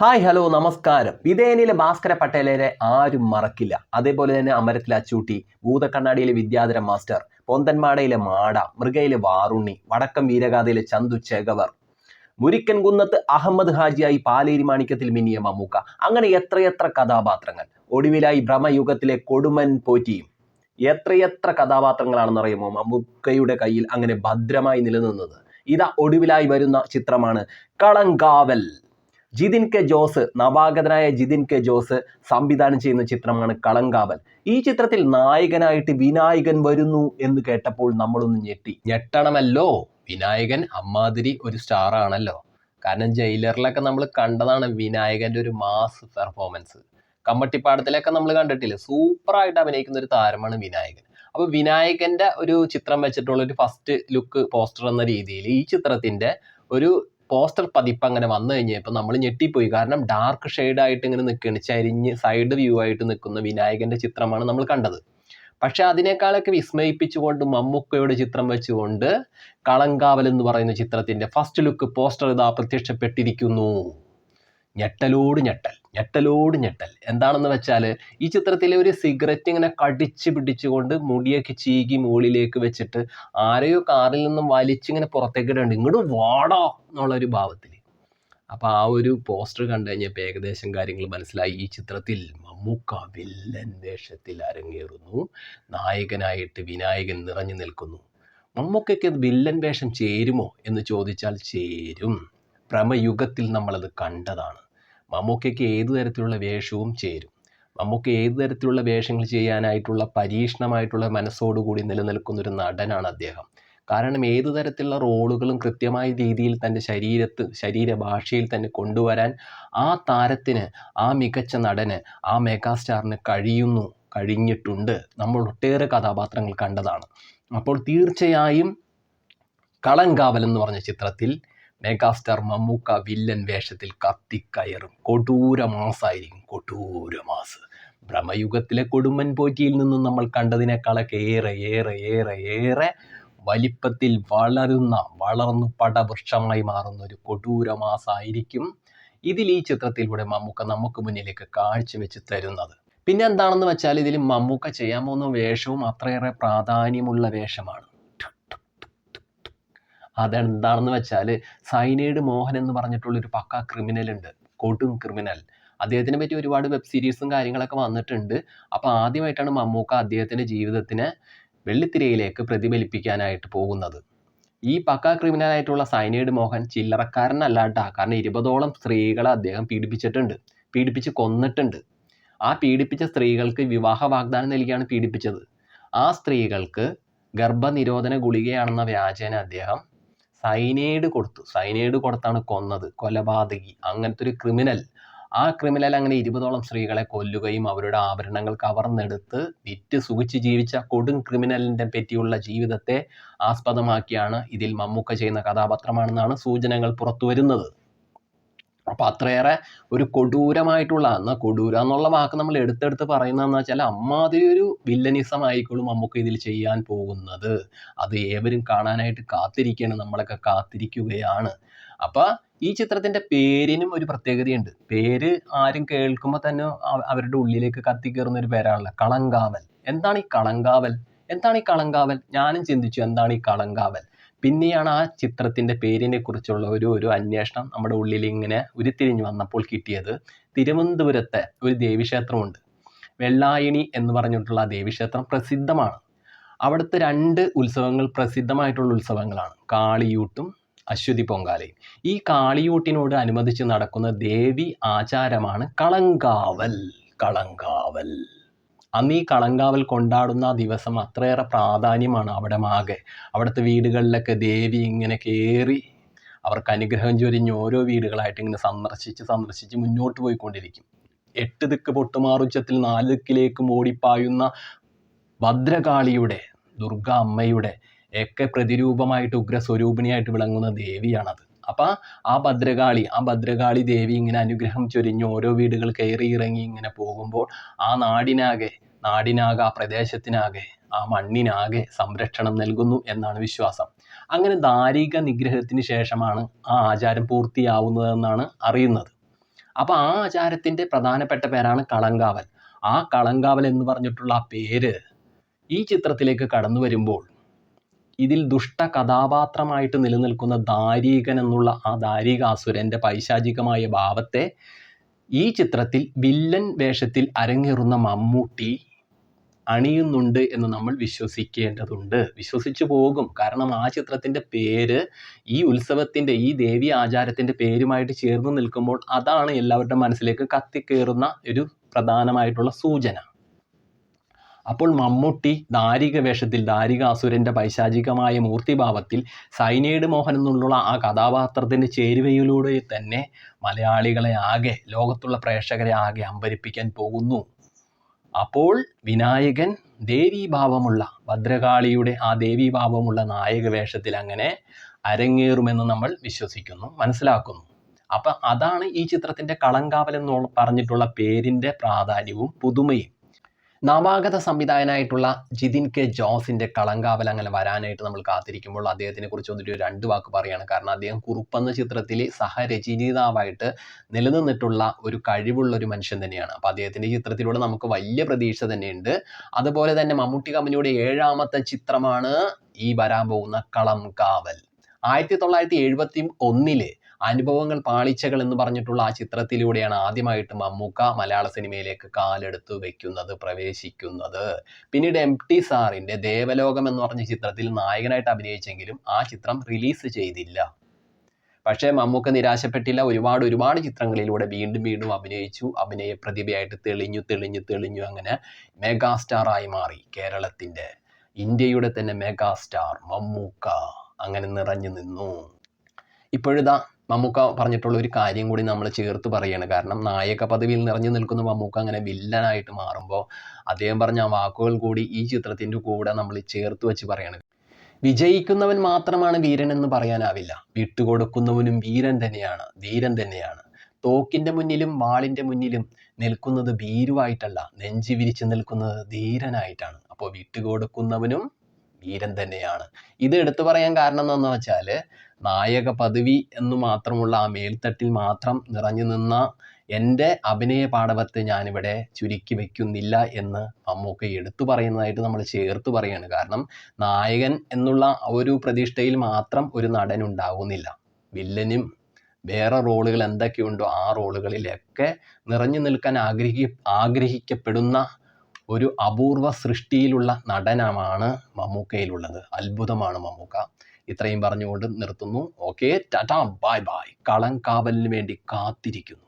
Hi hello നമസ്കാരം. വിധേയനിലെ ഭാസ്കര പട്ടേലരെ ആരും മറക്കില്ല. അതേപോലെ തന്നെ അമരത്തിലെ അച്ചൂട്ടി ഭൂതക്കണ്ണാടിയിലെ വിദ്യാധര മാസ്റ്റർ പൊന്തന്മാടയിലെ മാട മൃഗയിലെ വാറുണ്ണി വടക്കം വീരഗാഥയിലെ ചന്തു ചേഗവർ മുരിക്കൻ കുന്നത്ത് അഹമ്മദ് ഹാജിയായി പാലേരി മാണിക്യത്തിൽ മിനിയ മമ്മൂക്ക. അങ്ങനെ എത്രയെത്ര കഥാപാത്രങ്ങൾ? ഒടുവിലായി ഭ്രമയുഗത്തിലെ കൊടുമൻ പോറ്റിയും എത്രയെത്ര കഥാപാത്രങ്ങളാണെന്നറിയുമോ മമ്മൂക്കയുടെ കയ്യിൽ അങ്ങനെ ഭദ്രമായി നിലനിന്നത്? ഇതാ ഒടുവിലായി വരുന്ന ചിത്രമാണ് കളങ്കാവൽ. ജിതിൻ കെ ജോസ് നവാഗതനായ ജിതിൻ കെ ജോസ് സംവിധാനം ചെയ്യുന്ന ചിത്രമാണ് കളങ്കാവൽ. ഈ ചിത്രത്തിൽ നായകനായിട്ട് വിനായകൻ വരുന്നു എന്ന് കേട്ടപ്പോൾ നമ്മളൊന്ന് ഞെട്ടി. ഞെട്ടണമല്ലോ? വിനായകൻ അമ്മാതിരി ഒരു സ്റ്റാർ ആണല്ലോ കാരണം ജയിലറിലൊക്കെ നമ്മൾ കണ്ടതാണ് വിനായകന്റെ ഒരു മാസ് പെർഫോമൻസ്. കമ്മട്ടിപ്പാടത്തിലൊക്കെ നമ്മൾ കണ്ടിട്ടില്ല? സൂപ്പറായിട്ട് അഭിനയിക്കുന്ന ഒരു താരമാണ് വിനായകൻ. അപ്പോൾ വിനായകന്റെ ഒരു ചിത്രം വെച്ചിട്ടുള്ള ഒരു ഫസ്റ്റ് ലുക്ക് പോസ്റ്റർ എന്ന രീതിയിൽ ഈ ചിത്രത്തിന്റെ ഒരു പോസ്റ്റർ പതിപ്പ് അങ്ങനെ വന്നു കഴിഞ്ഞപ്പോൾ നമ്മൾ ഞെട്ടിപ്പോയി. കാരണം ഡാർക്ക് ഷെയ്ഡായിട്ട് ഇങ്ങനെ നിൽക്കുകയാണ് ചരിഞ്ഞ് സൈഡ് വ്യൂ ആയിട്ട് നിൽക്കുന്ന വിനായകന്റെ ചിത്രമാണ് നമ്മൾ കണ്ടത്. പക്ഷെ അതിനേക്കാളൊക്കെ വിസ്മയിപ്പിച്ചുകൊണ്ട് മമ്മൂക്കയുടെ ചിത്രം വെച്ചുകൊണ്ട് കളങ്കാവൽ എന്ന് പറയുന്ന ചിത്രത്തിന്റെ ഫസ്റ്റ് ലുക്ക് പോസ്റ്റർ ഇതാ പ്രത്യക്ഷപ്പെട്ടിരിക്കുന്നു. ഞെട്ടലോട് ഞെട്ടൽ ഞെട്ടലോട് ഞെട്ടൽ. എന്താണെന്ന് വെച്ചാൽ ഈ ചിത്രത്തിൽ ഒരു സിഗരറ്റ് ഇങ്ങനെ കടിച്ച് പിടിച്ചുകൊണ്ട് മുടിയൊക്കെ ചീകി മുകളിലേക്ക് വെച്ചിട്ട് ആരെയോ കാറിൽ നിന്നും വലിച്ചിങ്ങനെ പുറത്തേക്ക് ഇടുന്നുണ്ട് ഇങ്ങോട്ട് വാടാ എന്നുള്ളൊരു ഭാവത്തിൽ. അപ്പോൾ ആ ഒരു പോസ്റ്റർ കണ്ടു കഴിഞ്ഞപ്പോൾ ഏകദേശം കാര്യങ്ങൾ മനസ്സിലായി. ഈ ചിത്രത്തിൽ മമ്മൂക്ക വില്ലൻ വേഷത്തിൽ അരങ്ങേറുന്നു. നായകനായിട്ട് വിനായകൻ നിറഞ്ഞു നിൽക്കുന്നു. മമ്മൂക്കയ്ക്ക് വില്ലൻ വേഷം ചേരുമോ എന്ന് ചോദിച്ചാൽ ചേരും. ഭ്രമയുഗത്തിൽ നമ്മളത് കണ്ടതാണ്. മമ്മൂക്കയ്ക്ക് ഏതു തരത്തിലുള്ള വേഷവും ചേരും. മമ്മൂക്ക ഏതു തരത്തിലുള്ള വേഷങ്ങൾ ചെയ്യാനായിട്ടുള്ള പരീക്ഷണമായിട്ടുള്ള മനസ്സോടുകൂടി നിലനിൽക്കുന്ന ഒരു നടനാണ് അദ്ദേഹം. കാരണം ഏതു തരത്തിലുള്ള റോളുകളും കൃത്യമായ രീതിയിൽ തന്റെ ശരീരത്ത് ശരീരഭാഷയിൽ തന്നെ കൊണ്ടുവരാൻ ആ താരത്തിന് ആ മികച്ച നടന് ആ മെഗാസ്റ്റാറിന് കഴിയുന്നു കഴിഞ്ഞിട്ടുണ്ട്. നമ്മൾ ഒട്ടേറെ കഥാപാത്രങ്ങൾ കണ്ടതാണ്. അപ്പോൾ തീർച്ചയായും കളങ്കാവൽ എന്ന് പറഞ്ഞ ചിത്രത്തിൽ മെഗാസ്റ്റാർ മമ്മൂക്ക വില്ലൻ വേഷത്തിൽ കത്തിക്കയറും. കൊടൂര മാസായിരിക്കും കൊടൂര മാസ്. ഭ്രമയുഗത്തിലെ കൊടുമ്പൻ പോറ്റിയിൽ നിന്നും നമ്മൾ കണ്ടതിനേക്കാളൊക്കെ ഏറെ ഏറെ ഏറെ ഏറെ വലിപ്പത്തിൽ വളരുന്ന വളർന്നു പടവൃക്ഷമായി മാറുന്ന ഒരു കൊടൂര മാസായിരിക്കും ഇതിൽ ഈ ചിത്രത്തിലൂടെ മമ്മൂക്ക നമുക്ക് മുന്നിലേക്ക് കാഴ്ചവെച്ച് തരുന്നത്. പിന്നെ എന്താണെന്ന് വെച്ചാൽ ഇതിൽ മമ്മൂക്ക ചെയ്യാൻ പോകുന്ന വേഷവും അത്രയേറെ പ്രാധാന്യമുള്ള വേഷമാണ്. അതെന്താണെന്ന് വെച്ചാൽ സൈനൈഡ് മോഹൻ എന്ന് പറഞ്ഞിട്ടുള്ളൊരു പക്ക ക്രിമിനൽ ഉണ്ട്. കോട്ടും ക്രിമിനൽ അദ്ദേഹത്തിനെ പറ്റി ഒരുപാട് വെബ് സീരീസും കാര്യങ്ങളൊക്കെ വന്നിട്ടുണ്ട്. അപ്പോൾ ആദ്യമായിട്ടാണ് മമ്മൂക്ക അദ്ദേഹത്തിന്റെ ജീവിതത്തിനെ വെള്ളിത്തിരയിലേക്ക് പ്രതിഫലിപ്പിക്കാനായിട്ട് പോകുന്നത്. ഈ പക്ക ക്രിമിനലായിട്ടുള്ള സൈനൈഡ് മോഹൻ ചില്ലറക്കാരനല്ലാട്ടാ. കാരണം ഇരുപതോളം സ്ത്രീകളെ അദ്ദേഹം പീഡിപ്പിച്ചിട്ടുണ്ട്. പീഡിപ്പിച്ച് കൊന്നിട്ടുണ്ട്. ആ പീഡിപ്പിച്ച സ്ത്രീകൾക്ക് വിവാഹ വാഗ്ദാനം നൽകിയാണ് പീഡിപ്പിച്ചത്. ആ സ്ത്രീകൾക്ക് ഗർഭനിരോധന ഗുളികയാണെന്ന വ്യാജേന അദ്ദേഹം സൈനൈഡ് കൊടുത്തു. സൈനൈഡ് കൊടുത്താണ് കൊന്നത്. കൊലപാതകി. അങ്ങനത്തെ ഒരു ക്രിമിനൽ ആ ക്രിമിനൽ അങ്ങനെ ഇരുപതോളം സ്ത്രീകളെ കൊല്ലുകയും അവരുടെ ആഭരണങ്ങൾ കവർന്നെടുത്ത് വിറ്റ് സുഖിച്ച് ജീവിച്ച കൊടും ക്രിമിനലിന്റെ പറ്റിയുള്ള ജീവിതത്തെ ആസ്പദമാക്കിയാണ് ഇതിൽ മമ്മൂക്ക ചെയ്യുന്ന കഥാപാത്രമാണെന്നാണ് സൂചനകൾ പുറത്തു വരുന്നത് അപ്പോൾ അത്രയേറെ ഒരു കൊടൂരമായിട്ടുള്ള എന്നാൽ കൊടൂര എന്നുള്ള വാക്ക് നമ്മൾ എടുത്തെടുത്ത് പറയുന്നതെന്ന് വെച്ചാൽ അമ്മാതിരി ഒരു വില്ലനിസം ആയിക്കോളും നമുക്ക് ഇതിൽ ചെയ്യാൻ പോകുന്നത്. അത് ഏവരും കാണാനായിട്ട് കാത്തിരിക്കുകയാണ് നമ്മളൊക്കെ കാത്തിരിക്കുകയാണ്. അപ്പോൾ ഈ ചിത്രത്തിന്റെ പേരിനും ഒരു പ്രത്യേകതയുണ്ട്. പേര് ആരും കേൾക്കുമ്പോൾ തന്നെ അവരുടെ ഉള്ളിലേക്ക് കത്തിക്കേറുന്ന ഒരു പേരാണല്ലോ കളങ്കാവൽ. എന്താണ് ഈ കളങ്കാവൽ? എന്താണ് ഈ കളങ്കാവൽ? ഞാനും ചിന്തിച്ചു എന്താണ് ഈ കളങ്കാവൽ? പിന്നെയാണ് ആ ചിത്രത്തിന്റെ പേരിനെ കുറിച്ചുള്ള ഒരു ഒരു അന്വേഷണം നമ്മുടെ ഉള്ളിൽ ഇങ്ങനെ ഉരുത്തിരിഞ്ഞു വന്നപ്പോൾ കിട്ടിയത്. തിരുവനന്തപുരത്തെ ഒരു ദേവീക്ഷേത്രമുണ്ട്. വെള്ളായണി എന്ന് പറഞ്ഞിട്ടുള്ള ആ ദേവീക്ഷേത്രം പ്രസിദ്ധമാണ്. അവിടുത്തെ രണ്ട് ഉത്സവങ്ങൾ പ്രസിദ്ധമായിട്ടുള്ള ഉത്സവങ്ങളാണ്. കാളിയൂട്ടും അശ്വതി പൊങ്കാലയും. ഈ കാളിയൂട്ടിനോട് അനുബന്ധിച്ച് നടക്കുന്ന ദേവി ആചാരമാണ് കളങ്കാവൽ. കളങ്കാവൽ. അന്ന് ഈ കളങ്കാവൽ കൊണ്ടാടുന്ന ദിവസം അത്രയേറെ പ്രാധാന്യമാണ് അവിടെ മാകെ അവിടുത്തെ വീടുകളിലൊക്കെ ദേവി ഇങ്ങനെ കയറി അവർക്ക് അനുഗ്രഹം ചൊരിഞ്ഞ് ഓരോ വീടുകളായിട്ട് ഇങ്ങനെ സന്ദർശിച്ച് സന്ദർശിച്ച് മുന്നോട്ട് പോയിക്കൊണ്ടിരിക്കും. എട്ട് ദിക്ക് പൊട്ടുമാറുച്ചത്തിൽ നാല് ദിക്കിലേക്കും ഓടിപ്പായുന്ന ഭദ്രകാളിയുടെ ദുർഗ അമ്മയുടെ ഒക്കെ പ്രതിരൂപമായിട്ട് ഉഗ്രസ്വരൂപിണിയായിട്ട് വിളങ്ങുന്ന ദേവിയാണത്. അപ്പം ആ ഭദ്രകാളി ആ ഭദ്രകാളി ദേവി ഇങ്ങനെ അനുഗ്രഹം ചൊരിഞ്ഞ് ഓരോ വീടുകൾ കയറി ഇറങ്ങി ഇങ്ങനെ പോകുമ്പോൾ ആ നാടിനാകെ നാടിനാകെ ആ പ്രദേശത്തിനാകെ ആ മണ്ണിനാകെ സംരക്ഷണം നൽകുന്നു എന്നാണ് വിശ്വാസം. അങ്ങനെ ദാരിക നിഗ്രഹത്തിന് ശേഷമാണ് ആ ആചാരം പൂർത്തിയാവുന്നതെന്നാണ് അറിയുന്നത്. അപ്പോൾ ആ ആചാരത്തിന്റെ പ്രധാനപ്പെട്ട പേരാണ് കളങ്കാവൽ. ആ കളങ്കാവൽ എന്ന് പറഞ്ഞിട്ടുള്ള ആ പേര് ഈ ചിത്രത്തിലേക്ക് കടന്നു വരുമ്പോൾ ഇതിൽ ദുഷ്ട കഥാപാത്രമായിട്ട് നിലനിൽക്കുന്ന ദാരീകൻ എന്നുള്ള ആ ദാരികാസുരന്റെ പൈശാചികമായ ഭാവത്തെ ഈ ചിത്രത്തിൽ വില്ലൻ വേഷത്തിൽ അരങ്ങേറുന്ന മമ്മൂട്ടി അണിയുന്നുണ്ട് എന്ന് നമ്മൾ വിശ്വസിക്കേണ്ടതുണ്ട്. വിശ്വസിച്ചു പോകും. കാരണം ആ ചിത്രത്തിന്റെ പേര് ഈ ഉത്സവത്തിന്റെ ഈ ദേവി ആചാരത്തിന്റെ പേരുമായിട്ട് ചേർന്ന് നിൽക്കുമ്പോൾ അതാണ് എല്ലാവരുടെ മനസ്സിലേക്ക് കത്തിക്കേറുന്ന ഒരു പ്രധാനമായിട്ടുള്ള സൂചന. അപ്പോൾ മമ്മൂട്ടി ദാരിക വേഷത്തിൽ ദാരിക അസുരന്റെ പൈശാചികമായ മൂർത്തിഭാവത്തിൽ സൈനൈഡ് മോഹൻ എന്നുള്ള ആ കഥാപാത്രത്തിന്റെ ചേരുവയിലൂടെ തന്നെ മലയാളികളെ ആകെ ലോകത്തുള്ള പ്രേക്ഷകരെ ആകെ അമ്പരിപ്പിക്കാൻ പോകുന്നു. അപ്പോൾ വിനായകൻ ദേവീഭാവമുള്ള ഭദ്രകാളിയുടെ ആ ദേവീഭാവമുള്ള നായക വേഷത്തിൽ അങ്ങനെ അരങ്ങേറുമെന്ന് നമ്മൾ വിശ്വസിക്കുന്നു മനസ്സിലാക്കുന്നു. അപ്പം അതാണ് ഈ ചിത്രത്തിന്റെ കളങ്കാവൽ എന്ന് പറഞ്ഞിട്ടുള്ള പേരിന്റെ പ്രാധാന്യവും പുതുമയും. നവാഗത സംവിധായകനായിട്ടുള്ള ജിതിൻ കെ ജോസിന്റെ കളങ്കാവൽ അങ്ങനെ വരാനായിട്ട് നമ്മൾ കാത്തിരിക്കുമ്പോൾ അദ്ദേഹത്തിനെ കുറിച്ച് വന്നിട്ട് രണ്ട് വാക്ക് പറയാണ്. കാരണം അദ്ദേഹം കുറുപ്പെന്ന ചിത്രത്തിൽ സഹരചയിതാവായിട്ട് നിലനിന്നിട്ടുള്ള ഒരു കഴിവുള്ള ഒരു മനുഷ്യൻ തന്നെയാണ്. അപ്പോൾ അദ്ദേഹത്തിന്റെ ചിത്രത്തിലൂടെ നമുക്ക് വലിയ പ്രതീക്ഷ തന്നെയുണ്ട്. അതുപോലെ തന്നെ മമ്മൂട്ടി കമ്പനിയുടെ ഏഴാമത്തെ ചിത്രമാണ് ഈ വരാൻ പോകുന്ന കളം കാവൽ ആയിരത്തി തൊള്ളായിരത്തി എഴുപത്തി ഒന്നിൽ അനുഭവങ്ങൾ പാളിച്ചകൾ എന്ന് പറഞ്ഞിട്ടുള്ള ആ ചിത്രത്തിലൂടെയാണ് ആദ്യമായിട്ട് മമ്മൂക്ക മലയാള സിനിമയിലേക്ക് കാലെടുത്ത് വെക്കുന്നത് പ്രവേശിക്കുന്നത്. പിന്നീട് എം ടി സാറിന്റെ ദേവലോകം എന്ന് പറഞ്ഞ ചിത്രത്തിൽ നായകനായിട്ട് അഭിനയിച്ചെങ്കിലും ആ ചിത്രം റിലീസ് ചെയ്തില്ല. പക്ഷേ മമ്മൂക്ക നിരാശപ്പെട്ടില്ല. ഒരുപാട് ഒരുപാട് ചിത്രങ്ങളിലൂടെ വീണ്ടും വീണ്ടും അഭിനയിച്ചു. അഭിനയ പ്രതിഭയായിട്ട് തെളിഞ്ഞു തെളിഞ്ഞു തെളിഞ്ഞു അങ്ങനെ മെഗാസ്റ്റാറായി മാറി കേരളത്തിന്റെ ഇന്ത്യയുടെ തന്നെ മെഗാസ്റ്റാർ മമ്മൂക്ക. അങ്ങനെ നിറഞ്ഞു നിന്നു. ഇപ്പോഴിതാ മമ്മൂക്ക പറഞ്ഞിട്ടുള്ള ഒരു കാര്യം കൂടി നമ്മൾ ചേർത്ത് പറയാണ്. കാരണം നായക പദവിയിൽ നിറഞ്ഞു നിൽക്കുന്ന മമ്മൂക്ക അങ്ങനെ വില്ലനായിട്ട് മാറുമ്പോൾ അദ്ദേഹം പറഞ്ഞ ആ വാക്കുകൾ കൂടി ഈ ചിത്രത്തിന്റെ കൂടെ നമ്മൾ ചേർത്ത് വെച്ച് പറയാണ്. വിജയിക്കുന്നവൻ മാത്രമാണ് വീരൻ എന്ന് പറയാനാവില്ല. വിട്ടുകൊടുക്കുന്നവനും വീരൻ തന്നെയാണ് ധീരൻ തന്നെയാണ്. തോക്കിന്റെ മുന്നിലും വാളിന്റെ മുന്നിലും നിൽക്കുന്നത് ഭീരുവായിട്ടല്ല നെഞ്ചി വിരിച്ച് നിൽക്കുന്നത് ധീരനായിട്ടാണ്. അപ്പോൾ വിട്ടുകൊടുക്കുന്നവനും വീരൻ തന്നെയാണ്. ഇത് എടുത്തു പറയാൻ കാരണം എന്താണെന്ന് വെച്ചാൽ നായക പദവി എന്ന് മാത്രമുള്ള ആ മേൽത്തട്ടിൽ മാത്രം നിറഞ്ഞു നിന്ന എന്റെ അഭിനയ പാടവത്തെ ഞാനിവിടെ ചുരുക്കി വെക്കുന്നില്ല എന്ന് മമ്മൂക്ക എടുത്തു പറയുന്നതായിട്ട് നമ്മൾ ചേർത്ത് പറയാണ് കാരണം നായകൻ എന്നുള്ള ഒരു പ്രതിഷ്ഠയിൽ മാത്രം ഒരു നടൻ ഉണ്ടാകുന്നില്ല വില്ലനും വേറെ റോളുകൾ എന്തൊക്കെയുണ്ടോ ആ റോളുകളിലൊക്കെ നിറഞ്ഞു നിൽക്കാൻ ആഗ്രഹി ആഗ്രഹിക്കപ്പെടുന്ന ഒരു അപൂർവ സൃഷ്ടിയിലുള്ള നടനമാണ് മമ്മൂക്കയിലുള്ളത്. അത്ഭുതമാണ് മമ്മൂക്ക. ഇത്രയും പറഞ്ഞുകൊണ്ട് നിർത്തുന്നു. ഓക്കെ ടാറ്റാ ബൈ ബൈ കളങ്കാവലിന് വേണ്ടി കാത്തിരിക്കുന്നു.